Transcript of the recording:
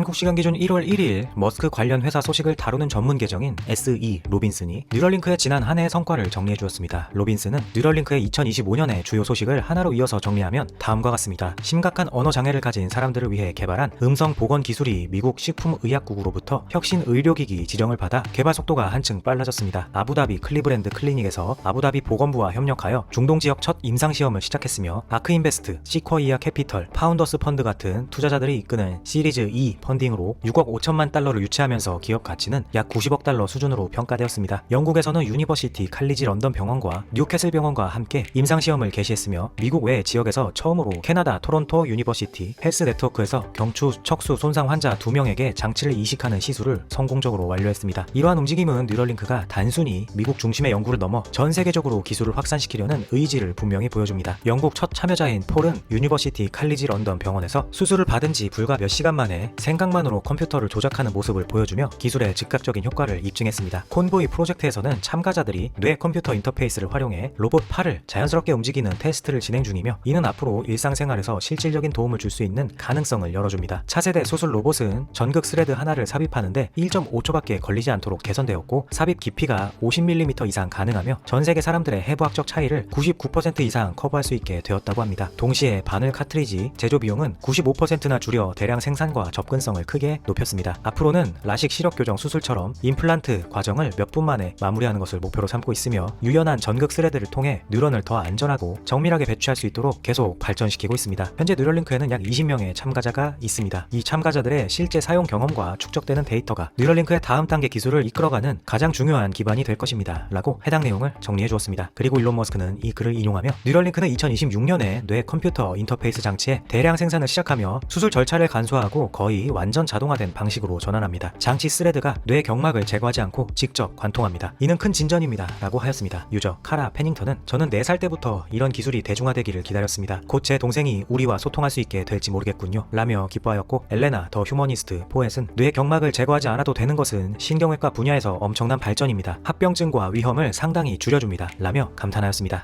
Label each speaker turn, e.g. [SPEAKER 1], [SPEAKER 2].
[SPEAKER 1] 한국 시간 기준 1월 1일 머스크 관련 회사 소식을 다루는 전문 계정인 SE 로빈슨이 뉴럴링크의 지난 한 해의 성과를 정리해 주었습니다. 로빈슨은 뉴럴링크의 2025년의 주요 소식을 하나로 이어서 정리하면 다음과 같습니다. 심각한 언어 장애를 가진 사람들을 위해 개발한 음성 보건 기술이 미국 식품의약국으로부터 혁신 의료기기 지정을 받아 개발 속도가 한층 빨라졌습니다. 아부다비 클리브랜드 클리닉에서 아부다비 보건부와 협력하여 중동 지역 첫 임상 시험을 시작했으며 아크인베스트, 시쿼이아 캐피털, 파운더스 펀드 같은 투자자들이 이끄는 시리즈 E 펀딩으로 6억 5천만 달러를 유치하면서 기업 가치는 약 90억 달러 수준으로 평가되었습니다. 영국에서는 유니버시티 칼리지 런던 병원과 뉴캐슬 병원과 함께 임상 시험을 개시했으며 미국 외 지역에서 처음으로 캐나다 토론토 유니버시티 헬스 네트워크에서 경추 척수 손상 환자 2명에게 장치를 이식하는 시술을 성공적으로 완료했습니다. 이러한 움직임은 뉴럴링크가 단순히 미국 중심의 연구를 넘어 전 세계적으로 기술을 확산시키려는 의지를 분명히 보여줍니다. 영국 첫 참여자인 폴은 유니버시티 칼리지 런던 병원에서 수술을 받은 지 불과 몇 시간 만에 생 각만으로 컴퓨터를 조작하는 모습을 보여주며 기술의 즉각적인 효과를 입증했습니다. 콘보이 프로젝트에서는 참가자들이 뇌 컴퓨터 인터페이스를 활용해 로봇 팔을 자연스럽게 움직이는 테스트를 진행 중이며 이는 앞으로 일상생활에서 실질적인 도움을 줄 수 있는 가능성을 열어줍니다. 차세대 수술 로봇은 전극 스레드 하나를 삽입하는데 1.5초밖에 걸리지 않도록 개선되었고 삽입 깊이가 50mm 이상 가능하며 전 세계 사람들의 해부학적 차이를 99% 이상 커버할 수 있게 되었다고 합니다. 동시에 바늘 카트리지 제조 비용은 95%나 줄여 대량 생산과 접근성 을 크게 높였습니다. 앞으로는 라식 시력 교정 수술처럼 임플란트 과정을 몇 분 만에 마무리하는 것을 목표로 삼고 있으며 유연한 전극 스레드를 통해 뉴런을 더 안전하고 정밀하게 배치할 수 있도록 계속 발전시키고 있습니다. 현재 뉴럴링크에는 약 20명의 참가자가 있습니다. 이 참가자들의 실제 사용 경험과 축적되는 데이터가 뉴럴링크의 다음 단계 기술을 이끌어가는 가장 중요한 기반이 될 것입니다. 라고 해당 내용을 정리해 주었습니다. 그리고 일론 머스크는 이 글을 인용하며 뉴럴링크는 2026년에 뇌 컴퓨터 인터페이스 장치의 대량 생산을 시작하며 수술 절차를 간소화하고 거의 완전 자동화된 방식으로 전환합니다. 장치 스레드가 뇌 경막을 제거하지 않고 직접 관통합니다. 이는 큰 진전입니다. 라고 하였습니다. 유저 카라 페닝턴은 저는 4살 때부터 이런 기술이 대중화되기를 기다렸습니다. 곧 제 동생이 우리와 소통할 수 있게 될지 모르겠군요. 라며 기뻐하였고 엘레나 더 휴머니스트 포엣은 뇌 경막을 제거하지 않아도 되는 것은 신경외과 분야에서 엄청난 발전입니다. 합병증과 위험을 상당히 줄여줍니다. 라며 감탄하였습니다.